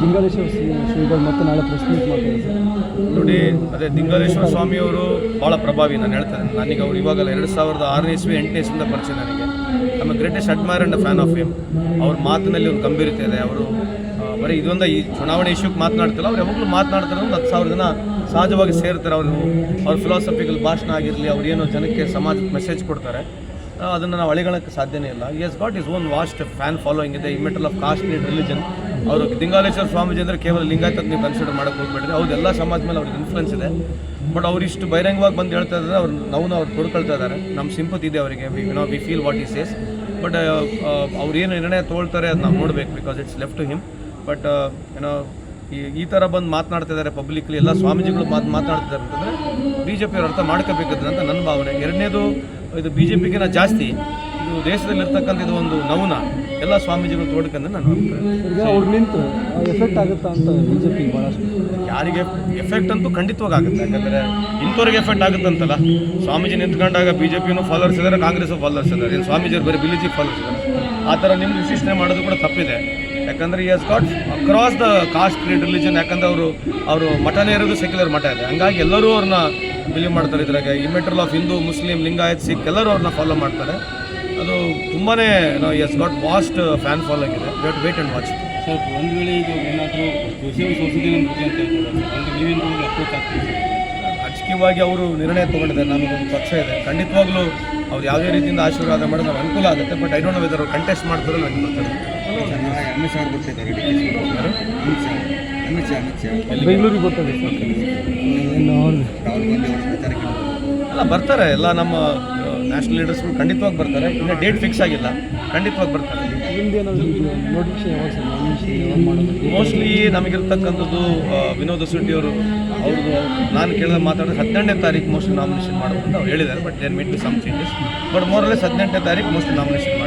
ಲಿಂಗಾಲೇಶ್ವರ ಶ್ರೀ- ಶ್ರೀಗಳು ಮತ್ತೆ ನಾಳೆ ನೋಡಿ, ಅದೇ ದಿಂಗಾಲೇಶ್ವರ ಸ್ವಾಮಿಯವರು ಭಾಳ ಪ್ರಭಾವಿ ನಾನು ಹೇಳ್ತೇನೆ. ನನಗೆ ಅವ್ರು ಇವಾಗಲ್ಲ ಎರಡು ಸಾವಿರದ ಆರನೇ ಇಸ್ವಿ ಎಂಟನೇ ಇಸ್ವಿಯಿಂದ ಪರಿಚಯ ನನಗೆ. ನಮ್ಮ greatest admire and fan of him ಅವ್ರ ಮಾತಿನಲ್ಲಿ ಒಂದು ಗಂಭೀರತೆ ಇದೆ. ಅವರು ಬರೀ ಇದೊಂದು ಈ ಚುನಾವಣೆ ಇಶ್ಯೂಗೆ ಮಾತನಾಡ್ತಿಲ್ಲ. ಅವ್ರು ಯಾವಾಗಲೂ ಮಾತನಾಡ್ತಾರೆ ಒಂದು ಹತ್ತು ಸಾವಿರ ಜನ ಸಹಜವಾಗಿ ಸೇರ್ತಾರೆ ಅವರು. ಅವ್ರ ಫಿಲಾಸಫಿಕಲ್ ಭಾಷಣ ಆಗಿರಲಿ, ಅವ್ರು ಏನು ಜನಕ್ಕೆ ಸಮಾಜಕ್ಕೆ ಮೆಸೇಜ್ ಕೊಡ್ತಾರೆ. ಅದನ್ನು ನಾವು ಅಳಿಗಳಕ್ಕೆ ಸಾಧ್ಯನೇ ಇಲ್ಲ. He's got his own vast fan following ಇದೆ. ಇಮೆಟಲ್ ಆಫ್ ಕಾಸ್ಟ್ ನೀಡ್ ರಿಲಿಜನ್ ಅವರು ದಿಂಗಾಲೇಶ್ವರ ಸ್ವಾಮೀಜಿ ಅಂದರೆ ಕೇವಲ ಲಿಂಗಾಯತ ನೀವು ಕನ್ಸಿಡರ್ ಮಾಡಕ್ಕೆ ಹೋಗ್ಬೇಡ್ರಿ. ಎಲ್ಲ ಸಮಾಜ ಮೇಲೆ ಅವ್ರಿಗೆ ಇನ್ಫ್ಲುಯೆನ್ಸ್ ಇದೆ. ಬಟ್ ಅವ್ರು ಇಷ್ಟು ಬಹಿರಂಗವಾಗಿ ಬಂದು ಹೇಳ್ತಾ ಇದ್ದಾರೆ ಅವ್ರು ನಾವು ಅವ್ರು ಕೊಡ್ಕೊಳ್ತಾ ಇದ್ದಾರೆ ನಮ್ಮ ಸಿಂಪತಿ ಇದೆ ಅವರಿಗೆ. We know we feel what he's says but ಅವ್ರು ಏನು ನಿರ್ಣಯ ತೊಗೊಳ್ತಾರೆ ಅದು ನಾವು ನೋಡಬೇಕು because it's left to him but ಏನೋ ಈ ಈ ಥರ ಬಂದು ಮಾತನಾಡ್ತಾ ಇದ್ದಾರೆ ಪಬ್ಲಿಕ್ಲಿ ಎಲ್ಲ ಸ್ವಾಮೀಜಿಗಳು ಮಾತು, ಮಾತನಾಡ್ತಿದ್ದಾರೆ ಅಂತಂದರೆ ಬಿ ಜೆ ಪಿಯವ್ರು ಅರ್ಥ ಮಾಡ್ಕೋಬೇಕಂತ ಅಂತ ನನ್ನ ಭಾವನೆ. ಎರಡನೇದು, ಇದು ಬಿ ಜೆ ಪಿಗಿನ ಜಾಸ್ತಿ. ಇದು ದೇಶದಲ್ಲಿರ್ತಕ್ಕಂಥ ಇದು ಒಂದು ನೌನ ಎಲ್ಲ ಸ್ವಾಮೀಜಿಗಳು ತೋಡ್ಕಂದ್ರೆ ನಾನು ಅಭಿಪ್ರಾಯ ಈಗ ಅವ್ರು ನಿಂತು ಎಫೆಕ್ಟ್ ಆಗುತ್ತಾ ಅಂತ ಬಿ ಜೆ ಪಿ ಭಾಳಷ್ಟು ಯಾರಿಗೆ ಎಫೆಕ್ಟ್ ಅಂತೂ ಖಂಡಿತವಾಗಿ ಆಗುತ್ತೆ. ಯಾಕಂದರೆ ಇಂಥವ್ರಿಗೆ ಎಫೆಕ್ಟ್ ಆಗುತ್ತಂತಲ್ಲ. ಸ್ವಾಮೀಜಿ ನಿಂತ್ಕೊಂಡಾಗ ಬಿ ಜೆ ಪಿನೂ ಫಾಲೋರ್ಸ್ ಇದ್ದಾರೆ ಕಾಂಗ್ರೆಸ್ ಫಾಲೋರ್ಸ್ ಇದ್ದಾರೆ ಏನು ಸ್ವಾಮೀಜಿಯವ್ರು ಬರೀ ಬಿಲಿಜಿ ಫಾಲೋರ್ಸ್ ಇದ್ದಾರೆ ಆ ಥರ ನಿಮ್ಮ ವಿಶ್ಲೇಷಣೆ ಮಾಡೋದು ಕೂಡ ತಪ್ಪಿದೆ. ಯಾಕಂದರೆ he's got across the caste creed religion ಯಾಕಂದ್ರೆ ಅವರು ಅವರು ಮಠನೇ ಇರೋದು ಸೆಕ್ಯುಲರ್ ಮಠ ಇದೆ. ಹಂಗಾಗಿ ಎಲ್ಲರೂ ಅವ್ರನ್ನ ಬಿಲೀವ್ ಮಾಡ್ತಾರೆ ಇದ್ರಾಗ. Immaterial of Hindu Muslim Lingayat Sikh ಎಲ್ಲರೂ ಅವ್ರನ್ನ ಫಾಲೋ ಮಾಡ್ತಾರೆ. ಅದು ತುಂಬಾ he's got vast fan fall ಆಗಿದೆ wait wait and watch sir ಒಂದು ವೇಳೆ ಇದು ಏನಾದರೂ ಬಗ್ಗೆ ಅಂತ ಹೇಳ್ತಾರೆ ಅಂದರೆ ನೀವೇನು ಅಪ್ರೋಚ್ ಆಗ್ತೀವಿ ರಾಜಕೀಯವಾಗಿ ಅವರು ನಿರ್ಣಯ ತೊಗೊಂಡಿದ್ದಾರೆ. ನಮಗೊಂದು ಪಕ್ಷ ಇದೆ. ಖಂಡಿತವಾಗ್ಲೂ ಅವ್ರು ಯಾವುದೇ ರೀತಿಯಿಂದ ಆಶೀರ್ವಾದ ಮಾಡೋದು ನಮ್ಗೆ ಅನುಕೂಲ ಆಗುತ್ತೆ. But I don't know whether contest ಮಾಡ್ತಾರೆ ನನಗೆ ಗೊತ್ತಿಲ್ಲ. ಅಮಿತ್ ಶಾ ಬರ್ತಿದ್ದಾರೆ ಡಿ ಕೆ ಶಿವಕುಮಾರ್ ಅಮಿತ್ ಶಾ ಅಮಿತ್ ಬೆಂಗಳೂರಿಗೆ ಬರ್ತಾರೆ ಅಲ್ಲ ಬರ್ತಾರೆ. ಎಲ್ಲ ನಮ್ಮ ನ್ಯಾಷನಲ್ ಲೀಡರ್ಸ್ಗಳು ಖಂಡಿತವಾಗಿ ಬರ್ತಾರೆ. ಇನ್ನು ಡೇಟ್ ಫಿಕ್ಸ್ ಆಗಿಲ್ಲ. ಖಂಡಿತವಾಗಿ ಬರ್ತಾರೆ. ಮೋಸ್ಟ್ಲಿ ನಮಗಿರ್ತಕ್ಕಂಥದ್ದು ವಿನೋದ ಶೆಟ್ಟಿ ಅವರು ಅವ್ರದ್ದು ನಾನು ಕೇಳಿದ ಮಾತಾಡಿದ್ರೆ ಹದಿನೆಂಟನೇ ತಾರೀಕು ಮೋಸ್ಟ್ಲಿ ನಾಮಿನೇಷನ್ ಮಾಡೋದು ಅಂತ ಅವ್ರು ಹೇಳಿದ್ದಾರೆ but then might be some changes but more or less ಹದಿನೆಂಟನೇ ತಾರೀಕು ಮೋಸ್ಟ್ಲಿ ನಾಮಿನೇಷನ್